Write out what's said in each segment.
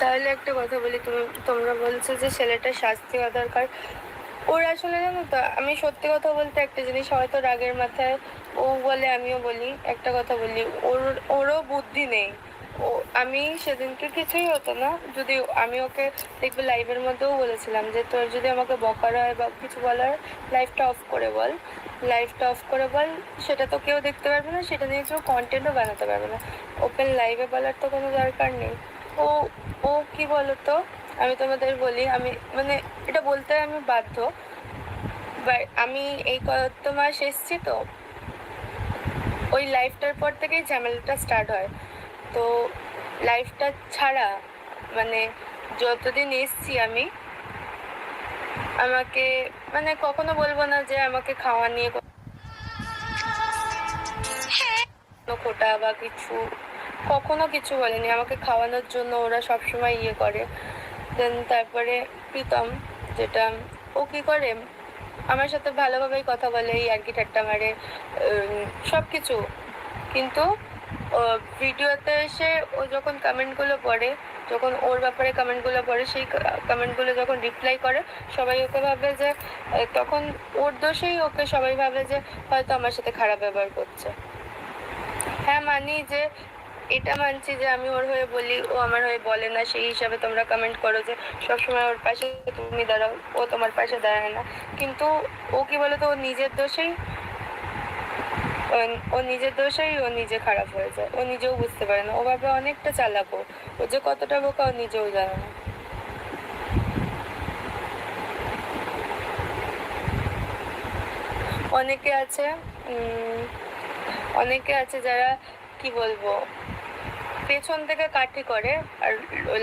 তাহলে একটা কথা বলি, তুমি, তোমরা বলছো যে ছেলেটার শাস্তি হওয়া দরকার। ওর আসলে জানো তো, আমি সত্যি কথা বলতে একটা জিনিস হয়তো রাগের মাথায় ও বলে, আমিও বলি, একটা কথা বলি, ওর, ওরও বুদ্ধি নেই। ও, আমি সেদিনকে কিছুই হতো না, যদি আমি ওকে দেখবে লাইভের মধ্যেও বলেছিলাম যে, তোর যদি আমাকে বকার হয় বা কিছু বলার লাইভটা অফ করে বল লাইভটা অফ করে বল, সেটা তো কেউ দেখতে পারবে না, সেটা নিয়ে কেউ কন্টেন্টও বানাতে পারবে না। ওপেন লাইভে বলার তো কোনো দরকার নেই। ও ও কি বলতো? আমি তোমাদের বলি, আমি মানে এটা বলতে আমি বাধ্য। আমি এই কত মাস এসছি তো। ওই লাইফটার পর থেকেই ঝামেলাটা স্টার্ট হয়। তো লাইফটা ছাড়া মানে যতদিন এসছি আমি, আমাকে মানে কখনো বলব না যে আমাকে খাওয়া নিয়ে খোটা বা কিছু কখনো কিছু বলেনি। আমাকে খাওয়ানোর জন্য ওরা সবসময় ইয়ে করে। দেন তারপরে প্রীতম, যেটা ও কি করে? আমার সাথে ভালোভাবেই কথা বলে আর কি ঠাট্টা মারে সব কিছু কিন্তু ভিডিওতে এসে ও যখন কমেন্টগুলো পড়ে, যখন ওর ব্যাপারে কমেন্টগুলো পড়ে, সেই কমেন্টগুলো যখন রিপ্লাই করে, সবাই ওকে ভাবে যে তখন ওর দোষেই ওকে সবাই ভাবে যে, হয়তো আমার সাথে খারাপ ব্যবহার করছে। হ্যাঁ মানি যে এটা মানছি যে আমি ওর হয়ে বলি, ও আমার হয়ে বলে না, সেই হিসাবে তোমরা কমেন্ট করো যে সবসময় ওর পাশে তুমি দাঁড়াও, ও তোমার পাশে দাঁড়ায় না। কিন্তু ও কি বলতো ও নিজের দোষেই, ও- নিজের দোষেই ও নিজে খারাপ হয়ে যায়, ও নিজেও বুঝতে পারে না। ও ভাবে অনেকটা চালাক ও যে কতটা বোকা ও নিজেও জানে না। অনেকে আছে অনেকে আছে যারা, কি বলব পেছন থেকে কাঠি করে আর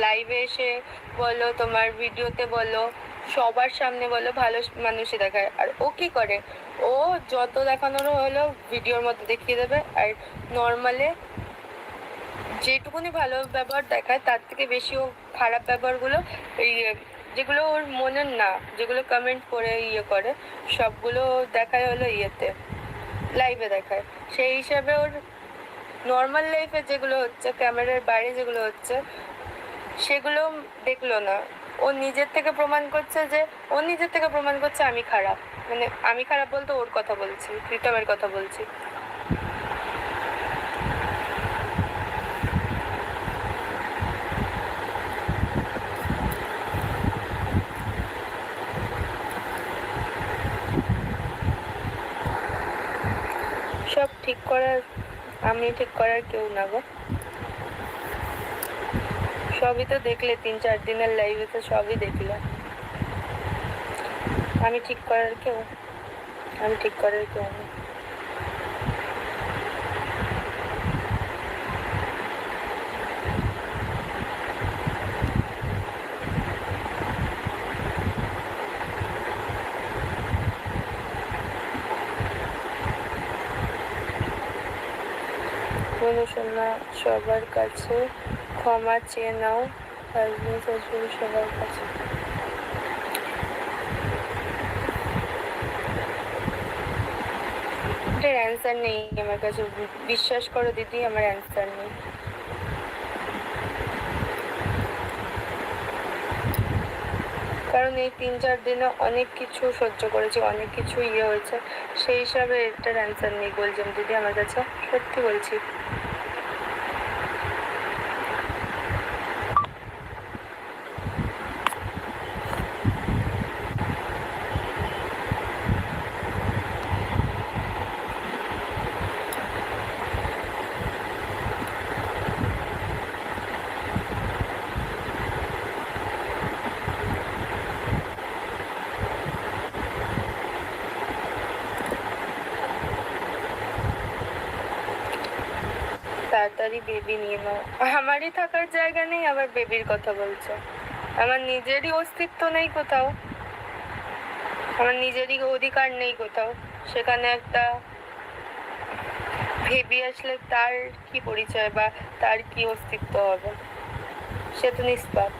লাইভে এসে বলো, তোমার ভিডিওতে বলো, সবার সামনে বলো, ভালো মানুষই দেখায়। আর ও কি করে? ও যত দেখানোর হলো ভিডিওর মধ্যে দেখিয়ে দেবে। আর নর্মালে যেটুকুনি ভালো ব্যবহার দেখায়, তার থেকে বেশি ও খারাপ ব্যবহারগুলো এই যেগুলো ওর মনের না, যেগুলো কমেন্ট করে ইয়ে করে, সবগুলো দেখায় হলো ইয়েতে লাইভে দেখায়। সেই হিসাবে ওর নর্মাল লাইফে যেগুলো হচ্ছে ক্যামেরার বাইরে যেগুলো হচ্ছে, সেগুলো দেখল না। ও নিজের থেকে প্রমাণ করছে যে, ও নিজের থেকে প্রমাণ করছে আমি খারাপ। মানে আমি খারাপ বলতে ওর কথা বলছি, প্রীতমের কথা বলছি। সব ঠিক করার আমি ঠিক করার কেউ না গো। সবই তো দেখলে, তিন চার দিনের লাইভে তো সবই দেখলে আমি ঠিক করার কেউ আমি ঠিক করার কেউ না। সবার কাছে ক্ষমা চেয়ে নাও সবার কাছে। অ্যান্সার নেই আমার কাছে। বিশ্বাস করো দিদি, আমার অ্যান্সার নেই। কারণ এই তিন চার দিনে অনেক কিছু সহ্য করেছি, অনেক কিছু ইয়ে হয়েছে। সেই হিসাবে এটার অ্যান্সার নেই, বলছেন দিদি আমার কাছে। সত্যি বলছি। তাড়াতাড়ি বেবি নিয়ে নাও। আমারই থাকার জায়গা নেই, আবার বেবির কথা বলছো। আমার নিজেরই অস্তিত্ব নেই কোথাও। আমার নিজেরই অধিকার নেই কোথাও। সেখানে একটা ভেবি আসলে তার কি পরিচয় বা তার কি অস্তিত্ব হবে? সে তো নিষ্পাপ।